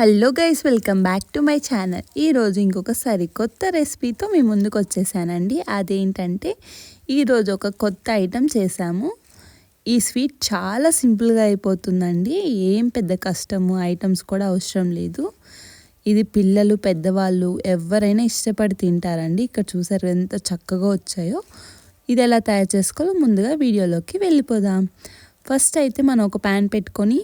Hello guys welcome back to my channel. ఈరోజు ఇంకొక సరికొత్త రెసిపీతో మీ ముందుకు వచ్చేసానండి. అదేంటంటే ఈరోజు ఒక కొత్త ఐటెం చేశాము ఈ స్వీట్ చాలా సింపుల్గా అయిపోతుందండి. ఏం పెద్ద కష్టము ఐటమ్స్ కూడా అవసరం లేదు. ఇది పిల్లలు పెద్దవాళ్ళు ఎవరైనా ఇష్టపడి తింటారండి. ఇక్కడ చూసారు ఎంత చక్కగా వచ్చాయో. ఇది ఎలా తయారు చేసుకోవాలో ముందుగా వీడియోలోకి వెళ్ళిపోదాం. ఫస్ట్ అయితే మనం ఒక ప్యాన్ పెట్టుకొని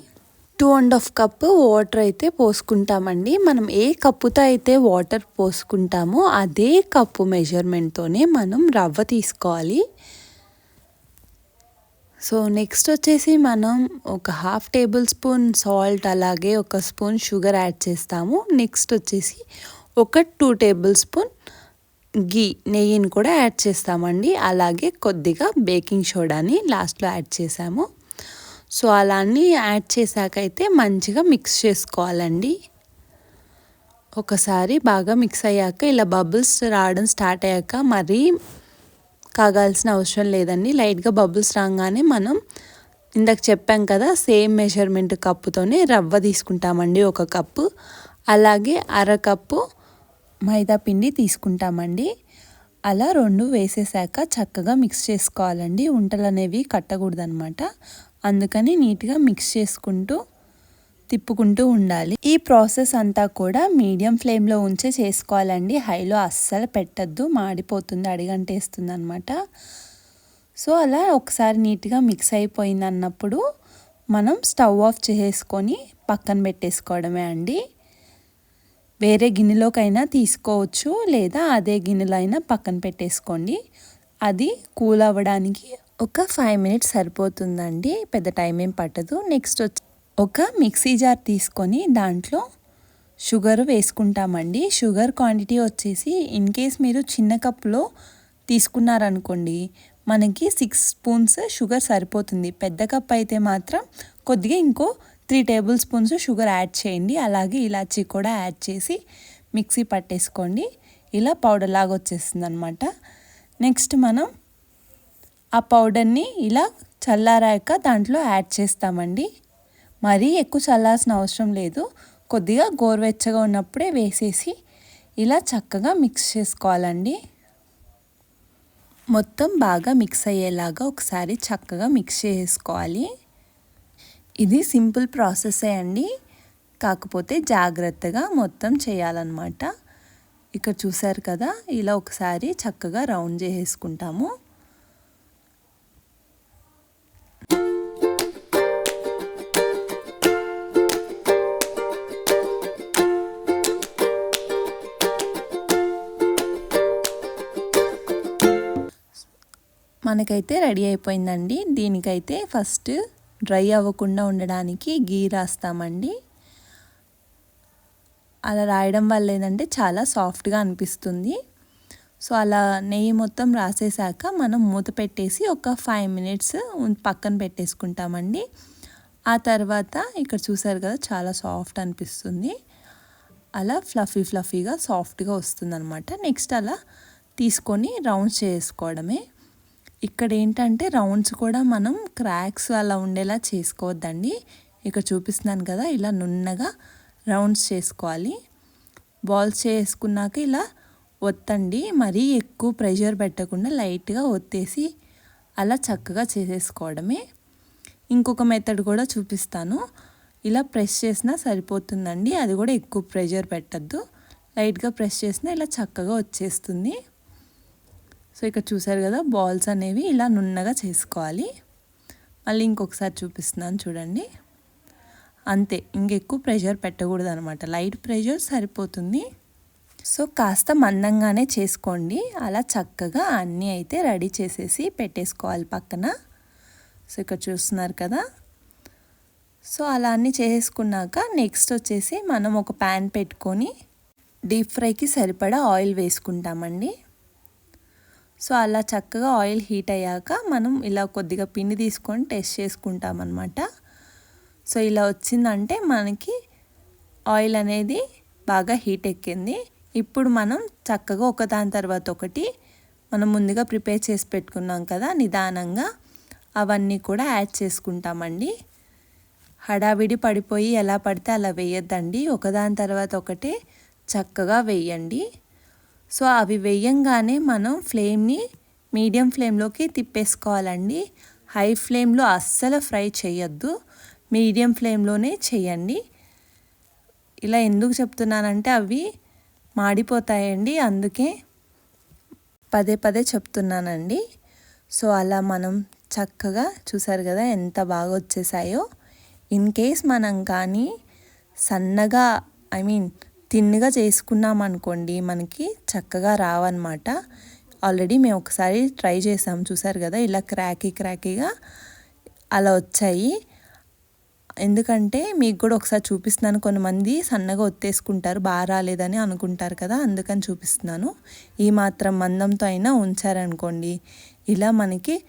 two and half cup water అయితే పోసుకుంటామండి. మనం ఏ కప్పుతో అయితే వాటర్ పోసుకుంటామో అదే కప్పు మెజర్మెంట్తోనే మనం రవ్వ తీసుకోవాలి. సో నెక్స్ట్ వచ్చేసి మనం ఒక హాఫ్ టేబుల్ స్పూన్ సాల్ట్ అలాగే ఒక స్పూన్ షుగర్ యాడ్ చేస్తాము. నెక్స్ట్ వచ్చేసి ఒక టూ టేబుల్ స్పూన్ గీ నెయ్యిని కూడా యాడ్ చేస్తామండి. అలాగే కొద్దిగా బేకింగ్ సోడాని లాస్ట్లో యాడ్ చేసాము. సో అలా అన్నీ యాడ్ చేశాక అయితే మంచిగా మిక్స్ చేసుకోవాలండి. ఒకసారి బాగా మిక్స్ అయ్యాక ఇలా బబుల్స్ రావడం స్టార్ట్ అయ్యాక మరీ కాగాల్సిన అవసరం లేదండి. లైట్గా బబుల్స్ రాగానే మనం ఇందాక చెప్పాం కదా సేమ్ మెజర్మెంట్ కప్పుతోనే రవ్వ తీసుకుంటామండి ఒక కప్పు. అలాగే అర కప్పు మైదా పిండి తీసుకుంటామండి. అలా రెండు వేసేసాక చక్కగా మిక్స్ చేసుకోవాలండి. ఉంటలు అనేవి కట్టకూడదనమాట. అందుకని నీట్గా మిక్స్ చేసుకుంటూ తిప్పుకుంటూ ఉండాలి. ఈ ప్రాసెస్ అంతా కూడా మీడియం ఫ్లేమ్లో ఉంచే చేసుకోవాలండి. హైలో అస్సలు పెట్టద్దు. మాడిపోతుంది అడిగంటేస్తుంది అనమాట సో అలా ఒకసారి నీట్గా మిక్స్ అయిపోయింది అన్నప్పుడు మనం స్టవ్ ఆఫ్ చేసుకొని పక్కన పెట్టేసుకోవడమే అండి. వేరే గిన్నెలోకైనా తీసుకోవచ్చు లేదా అదే గిన్నెలో అయినా పక్కన పెట్టేసుకోండి. అది కూల్ అవ్వడానికి ఒక ఫైవ్ మినిట్స్ సరిపోతుందండి పెద్ద టైం ఏం పట్టదు. నెక్స్ట్ వచ్చి ఒక మిక్సీ జార్ తీసుకొని దాంట్లో షుగర్ వేసుకుంటామండి. షుగర్ క్వాంటిటీ వచ్చేసి ఇన్ కేస్ మీరు చిన్న కప్లో తీసుకున్నారనుకోండి మనకి సిక్స్ స్పూన్స్ షుగర్ సరిపోతుంది. పెద్ద కప్ అయితే మాత్రం కొద్దిగా ఇంకో three table spoons sugar add చేయండి. అలాగే ఇలాచీ కూడా యాడ్ చేసి మిక్సీ పట్టేసుకోండి. ఇలా పౌడర్ లాగా వచ్చేస్తుంది అనమాట నెక్స్ట్ మనం ఆ పౌడర్ని ఇలా చల్లారాక దాంట్లో యాడ్ చేస్తామండి. మరీ ఎక్కువ చల్లాల్సిన అవసరం లేదు. కొద్దిగా గోరువెచ్చగా ఉన్నప్పుడే వేసేసి ఇలా చక్కగా మిక్స్ చేసుకోవాలండి. మొత్తం బాగా మిక్స్ అయ్యేలాగా ఒకసారి చక్కగా మిక్స్ చేసుకోవాలి. ఇది సింపుల్ ప్రాసెసే అండి. కాకపోతే జాగ్రత్తగా మొత్తం చేయాలన్నమాట. ఇక్కడ చూసారు కదా ఇలా ఒకసారి చక్కగా రౌండ్ చేసేసుకుంటాము మనకైతే రెడీ అయిపోయిందండి. దీనికైతే ఫస్ట్ డ్రై అవ్వకుండా ఉండడానికి గీ రాస్తామండి. అలా రాయడం వల్ల ఏంటంటే చాలా సాఫ్ట్గా అనిపిస్తుంది. సో అలా నెయ్యి మొత్తం రాసేసాక మనం మూత పెట్టేసి ఒక ఫైవ్ మినిట్స్ పక్కన పెట్టేసుకుంటామండి. ఆ తర్వాత ఇక్కడ చూసారు కదా చాలా సాఫ్ట్ అనిపిస్తుంది. అలా ఫ్లఫీ ఫ్లఫీగా సాఫ్ట్గా వస్తుందన్నమాట. నెక్స్ట్ అలా తీసుకొని రౌండ్స్ చేసుకోవడమే. ఇక్కడ ఏంటంటే రౌండ్స్ కూడా మనం క్రాక్స్ అలా ఉండేలా చేసుకోవద్దండి. ఇక్కడ చూపిస్తున్నాను కదా ఇలా నున్నగా రౌండ్స్ చేసుకోవాలి. బాల్స్ చేసుకున్నాక ఇలా ఒత్తండి. మరీ ఎక్కువ ప్రెషర్ పెట్టకుండా లైట్గా ఒత్తేసి అలా చక్కగా చేసేసుకోవడమే. ఇంకొక మెథడ్ కూడా చూపిస్తాను. ఇలా ప్రెస్ చేసినా సరిపోతుందండి. అది కూడా ఎక్కువ ప్రెషర్ పెట్టద్దు. లైట్గా ప్రెస్ చేసినా ఇలా చక్కగా వచ్చేస్తుంది సో ఇక్కడ చూసారు కదా బాల్స్ అనేవి ఇలా నున్నగా చేసుకోవాలి. మళ్ళీ ఇంకొకసారి చూపిస్తున్నాను చూడండి. అంతే ఇంకెక్కువ ప్రెషర్ పెట్టకూడదు అనమాట లైట్ ప్రెషర్ సరిపోతుంది. సో కాస్త మందంగానే చేసుకోండి. అలా చక్కగా అన్నీ అయితే రెడీ చేసేసి పెట్టేసుకోవాలి పక్కన. సో ఇక్కడ చూస్తున్నారు కదా. సో అలా అన్నీ చేసేసుకున్నాక నెక్స్ట్ వచ్చేసి మనం ఒక ప్యాన్ పెట్టుకొని డీప్ ఫ్రైకి సరిపడా ఆయిల్ వేసుకుంటామండి. సో అలా చక్కగా ఆయిల్ హీట్ అయ్యాక మనం ఇలా కొద్దిగా పిండి తీసుకొని టెస్ట్ చేసుకుంటాం అనమాట సో ఇలా వచ్చిందంటే మనకి ఆయిల్ అనేది బాగా హీట్ ఎక్కింది. ఇప్పుడు మనం చక్కగా ఒక దాని తర్వాత ఒకటి మనం ముందుగా ప్రిపేర్ చేసి పెట్టుకున్నాం కదా నిదానంగా అవన్నీ కూడా యాడ్ చేసుకుంటామండి. హడావిడి పడిపోయి ఎలా పడితే అలా వేయొద్దండి. ఒకదాని తర్వాత ఒకటి చక్కగా వేయండి. సో అవి వేయంగానే మనం ఫ్లేమ్ని మీడియం ఫ్లేమ్లోకి తిప్పేసుకోవాలండి. హై ఫ్లేమ్లో అస్సలు ఫ్రై చేయొద్దు. మీడియం ఫ్లేమ్లోనే చేయండి. ఇలా ఎందుకు చెప్తున్నానంటే అవి మాడిపోతాయండి. అందుకే పదే పదే చెప్తున్నానండి. సో అలా మనం చక్కగా చూసారు కదా ఎంత బాగా వచ్చేసాయో. ఇన్ కేస్ మనం కానీ సన్నగా ఐ మీన్ తిన్నగా చేసుకున్నాం అనుకోండి మనకి చక్కగా రావన్నమాట. ఆల్రెడీ మేము ఒకసారి ట్రై చేసాం చూసారు కదా? ఇలా క్రాకీ క్రాకీగా అలా వచ్చాయి. ఎందుకంటే మీకు కూడా ఒకసారి చూపిస్తున్నాను. కొంతమంది సన్నగా ఒత్తేసుకుంటారు బాగా రాలేదని అనుకుంటారు కదా? అందుకని చూపిస్తున్నాను. ఈ మాత్రం మందంతో అయినా ఉంచారనుకోండి ఇలా మనకి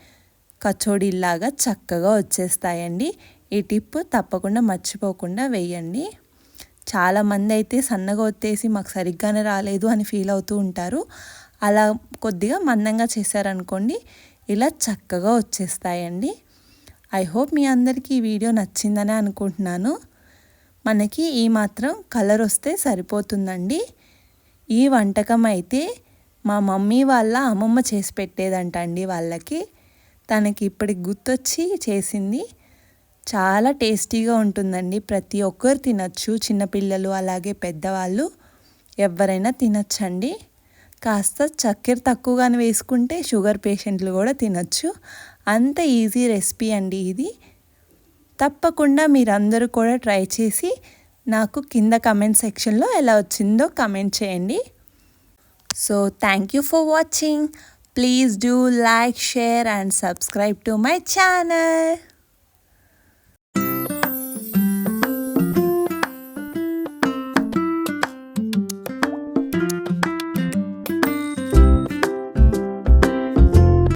కచోడీలాగా చక్కగా వచ్చేస్తాయండి. ఈ టిప్ తప్పకుండా మర్చిపోకుండా వేయండి. చాలామంది అయితే సన్నగా ఒత్తేసి మాకు సరిగ్గానే రాలేదు అని ఫీల్ అవుతూ ఉంటారు. అలా కొద్దిగా మందంగా చేశారనుకోండి ఇలా చక్కగా వచ్చేస్తాయండి. ఐ హోప్ మీ అందరికీ ఈ వీడియో నచ్చిందని అనుకుంటున్నాను. మనకి ఈ మాత్రం కలర్ వస్తే సరిపోతుందండి. ఈ వంటకం అయితే మా మమ్మీ వాళ్ళ అమ్మమ్మ చేసి పెట్టేదంట అండి వాళ్ళకి. తనకి ఇప్పటికి గుర్తొచ్చి చేసింది. చాలా టేస్టీగా ఉంటుందండి. ప్రతి ఒక్కరు తినచ్చు. చిన్నపిల్లలు అలాగే పెద్దవాళ్ళు ఎవరైనా తినచ్చండి. కాస్త చక్కెర తక్కువగానే వేసుకుంటే షుగర్ పేషెంట్లు కూడా తినచ్చు. అంత ఈజీ రెసిపీ అండి ఇది. తప్పకుండా మీరందరూ కూడా ట్రై చేసి నాకు కింద కమెంట్ సెక్షన్లో ఎలా వచ్చిందో కమెంట్ చేయండి. So thank you for watching. Please do like share and subscribe to my channel.